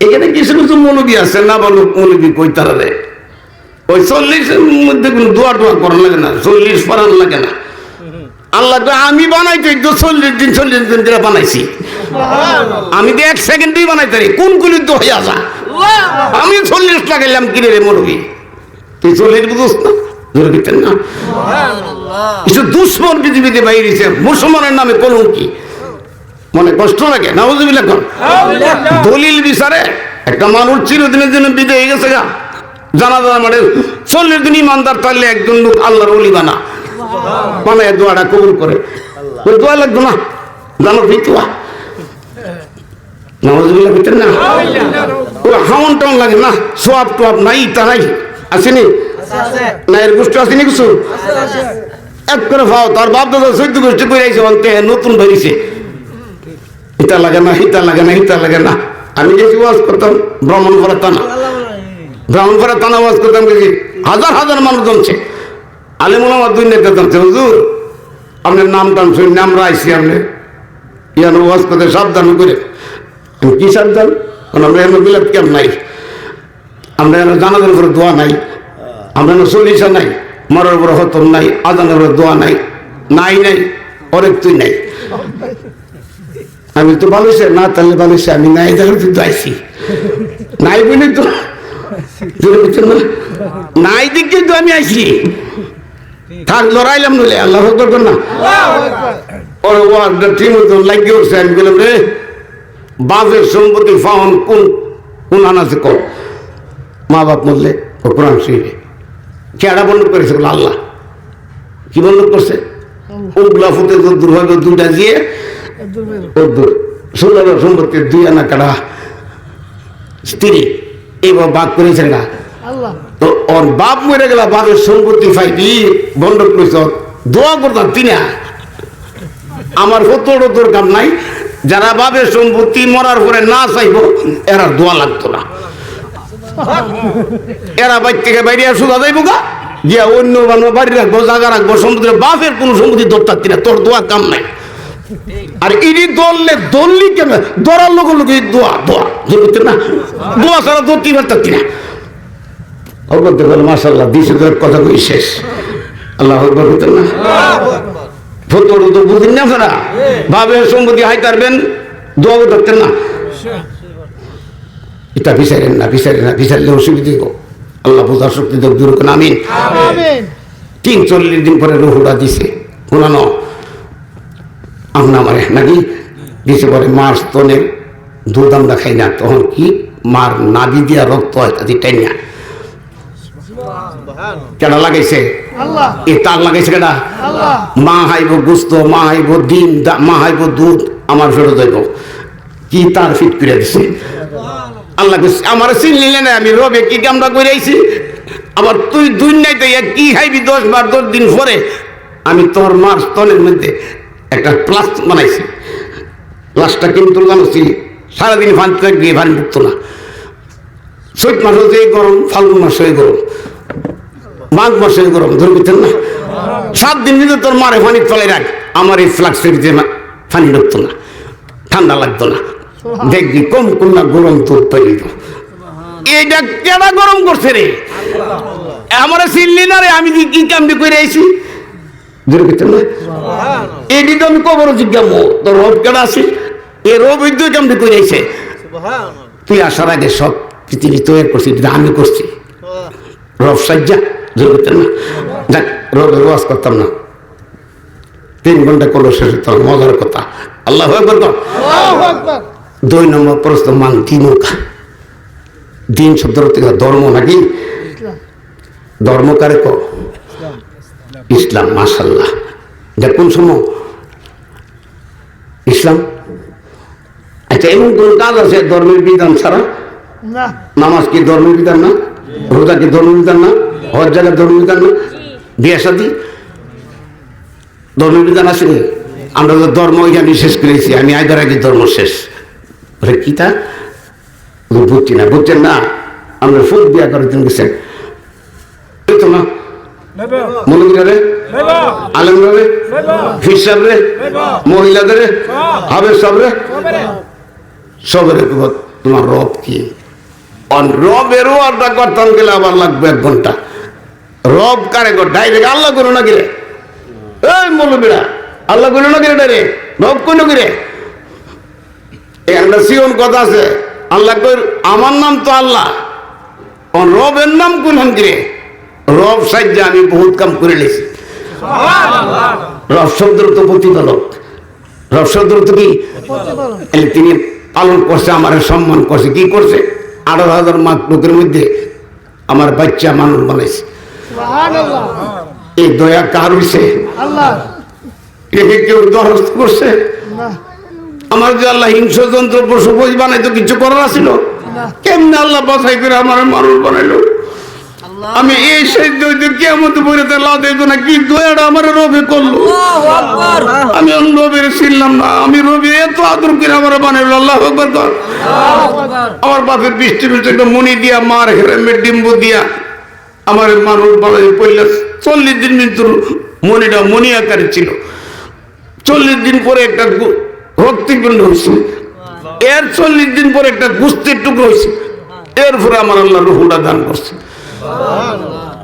এখানে কিছু কিছু মৌলবী আছে না বলো মৌলবী কই তারা রে? ওই চল্লিশের মধ্যে কোনো দোয়া টোয়া করার লাগে না চল্লিশ পড়ার লাগে না। আল্লাহ তো আমি বানাইতে তো চল্লিশ দিন চল্লিশ দিন করে বানাইছি। আমি তো এক সেকেন্ডেই বানাইতে পারি কোন কুলি তো হয়ে আসা আমি চল্লিশ লাগাইলাম কিনে রে মরবি তুই চল্লিশ বুঝোস না ধরে দিতেন না? কিছু দুশ্মন পৃথিবীতে বাইরেছে মুসলমানের নামে কলঙ্কি। মনে কষ্ট লাগে? না বুঝবি এখন দলিল বিচারে একটা মানুষ চিরদিনের জন্য বিদায় হয়ে গেছে গা। জানা জানা মানে চল্লিশ দিন ইমানদার তাহলে একজন লোক আল্লাহর অলি বানা। মানে দোয়াটা কবুল করে। ওই দোয়া লাগতো না? জানো ভিতুয়া নামাজুবিল্লাহ ভিতরে না? ও হাওন টাউন লাগে না? সোয়াব টোয়াব নাই তা নাই? আসেনি? না এর গোষ্ঠী আসেনি কিছু? এক করে ফাও তার বাপ দাদা চৈদ্দ গোষ্ঠী করে আইছে নতুন বেরিয়েছে হিতা লাগে না হিতা লাগে না হিতা লাগে না। আমি গেছি ওয়াজ করতাম ব্রাহ্মণপাড়া টানা। ব্রাহ্মণপাড়া টানা ওয়াজ করতাম, গেছি হাজার হাজার মানুষ জমছে। আলিমুল আমার দুই নেতা জমছে। হুজুর, আপনার নাম টান শুনি, নাম রাইছি আপনি। ইয়ান ওয়াজ করতে সাবধান করে। কি সাবধান? কারণ আমরা এমন বিলাপ কেন নাই। আমরা এমন জানাজার উপরে দোয়া নাই। আমরা এমন চল্লিশা নাই। মরার উপরে হতম নাই, আজানের উপরে দোয়া নাই। নাই নাই, অনেক তুই নাই। আমি তো ভালো হয়েছে না তাহলে ভালো হয়েছে আমি নাই তাহলে কিন্তু আইসি নাই বলি তো জোরে নাই দিক কিন্তু আমি আইসি থাক লড়াইলাম নইলে আল্লাহ করবেন না। ওরে ওয়ার্ডটা ঠিক মতো লাগিয়ে উঠছে আমি বললাম রে বাপের সম্পত্তি ফাহন কোন কোন আনাছে কর। মা বাপ মরলে ও কোরআন শিখে কেডা বন্ধ করেছে বলে আল্লাহ কি বন্ধ করছে? ওগুলা ফুটে তো দূর হবে দুইটা দিয়ে ষোলো সম্পত্তির দুই আনা কাটা স্ত্রী এবার বাদ করেছে না ওর বাপ মরে গেল বাপের সম্পত্তি করেছ দোয়া করতাম আমার হতোর তোর কাম নাই যারা বাপের সম্পত্তি মরার পরে না চাইব এরা দোয়া লাগতো না এরা বাইর থেকে বাইরে সুদা যাইব গা গিয়া অন্য বাড়ি রাখব জায়গা রাখব সম্পত্তি বাপের কোনো সম্পত্তি দরকার তিনা তোর দোয়া কাম নাই আর ইনি দললে দললি কেন? দরার লোক লোক দোয়া দোয়া বুঝতে না? দোয়া ছাড়া দৌড়তে পারতাম না অগর দেখল মাসাল্লাহ দিছে তোর কথা কই শেষ। আল্লাহ আকবর হতেন না? ফতর তো বুঝিন না আপনারা? সম্পত্তি হাই তারবেন দোয়া না? এটা বিচারেন না বিচারেন না বিচারলে অসুবিধে আল্লাহ বোঝার শক্তি দূর করে আমিন। তিন চল্লিশ দিন পরে রহুরা দিছে শোনানো। আমরা মারে নাকি দিছে পরে মার স্তনের দুধ আমরা খাই না। তখন কি মার নাবি দিয়া রক্ত হয় তাদের টাইনা কেডা লাগাইছে? এ তার লাগাইছে কেডা? মা হাইব গুস্ত মা হাইব ডিম মা হাইব দুধ আমার ফেরত যাইব কি তার ফিট করে দিছে? আল্লাহ আমার চিনলিলে না আমি রবে কি কামটা করে আইছি আবার তুই দুই নাই তো কি খাইবি দশ বার দশ দিন পরে? আমি তোর মার স্তনের মধ্যে একটা প্লাস বানাইছি। প্লাসটা কিন্তু জানাচ্ছি সারাদিন ফান গিয়ে ফান ঢুকতো না। চৈত মাস হচ্ছে গরম ফাল্গুন মাস হয়ে গরম। মাঘ মাস হয়ে গরম ধরে বুঝতেন না? সাত দিন ভিতরে তোর মারে পানি ফলে রাখ। আমার এই ফ্লাক্সের মা- পানি ঢুকতো না। ঠান্ডা লাগতো না। দেখবি কম কন্যা গরম তোর তৈরি এইটা কেডা গরম করছে রে? আমার চিনলি না রে? আমি কি- কি করে আইছি? না? এটি তো আমি কবর জিজ্ঞাম তোর রব কেডা আছে? এ রব ওই দুই কামটি করে তুই আসার আগে সব পৃথিবী তৈরি করছি এটা আমি করছি। রব সাজ্জা জোর করতেন না? যাক রবের ওয়াজ করতাম না। তিন ঘণ্টা করল শেষ হতো মজার কথা। আল্লাহ দুই নম্বর প্রশ্ন মান দিনুকা দিন শব্দের ধর্ম নাকি? ধর্ম কারে ইসলাম মাসাল্লাহ এটা কোন সময় ইসলাম? আচ্ছা এমন কোন কাজ আছে ধর্মের বিধান ছাড়া? নামাজ কি ধর্মের বিধান না? রোজা কি ধর্মের বিধান না? হজ জায়গা ধর্মের বিধান না? বিয়ে সাদি ধর্মের বিধান আসেনি আমরা তো ধর্ম এখানে শেষ করেছি আমি আইদার আগে ধর্ম শেষ। বলে কি তা? বুঝছি না বুঝছেন না? আমরা ফুল বিয়া করে তুমি গেছেন মনে রে আলম রে ফির সাহেব রে। মহিলাদের সবের তোমার রব কি? অন রবেরও অর্ডার করতাম গেলে আবার লাগবে এক ঘণ্টা। রব কারে গো ডাইরেক্ট আল্লাহ করো না গেলে এই মৌলবীরা আল্লাহ করো না গেলে ডাইরেক্ট রব কোনো গিরে একটা সিওন কথা আছে আল্লাহ কই আমার নাম তো আল্লাহ। রবের নাম কোন গিরে রব সাহায্যে আমি বহুত কাম করে নিয়েছি রব শব্দ তো প্রতিপালক। রব শব্দ তো কি? তিনি পালন করছে আমার সম্মান করছে। কি করছে? আঠারো হাজার মাক লোকের মধ্যে আমার বাচ্চা মানুষ বানাইছে। এই দয়া কার হইছে? কেউ দরস্ত করছে? আমার যে আল্লাহ হিংসযন্ত্র পশু পশু বানাইতো কিছু করার ছিল কেমনে আল্লাহ বাছাই করে আমার মানুষ বানাইলো? আমি এই সেই কেমন বলে লাভ দেখব না কি দয়াটা আমার রবে করল। আমি অন্য রবির ছিলাম না আমি রবি এত আদর করে আমার বানাইলো আল্লাহ একবার আমার বাপের বৃষ্টি বৃষ্টি একটা মনি দিয়া মার হেরামের ডিম্ব দিয়া আমার মানুষ বানাই পড়লে চল্লিশ দিন কিন্তু মনিটা মনি আকারে ছিল। চল্লিশ দিন পরে একটা রক্তিপিণ্ড হয়েছে। এর চল্লিশ দিন পরে একটা গুস্তির টুকরো হয়েছে। এরপরে আমার আল্লাহ রুহুটা দান করছে। 啊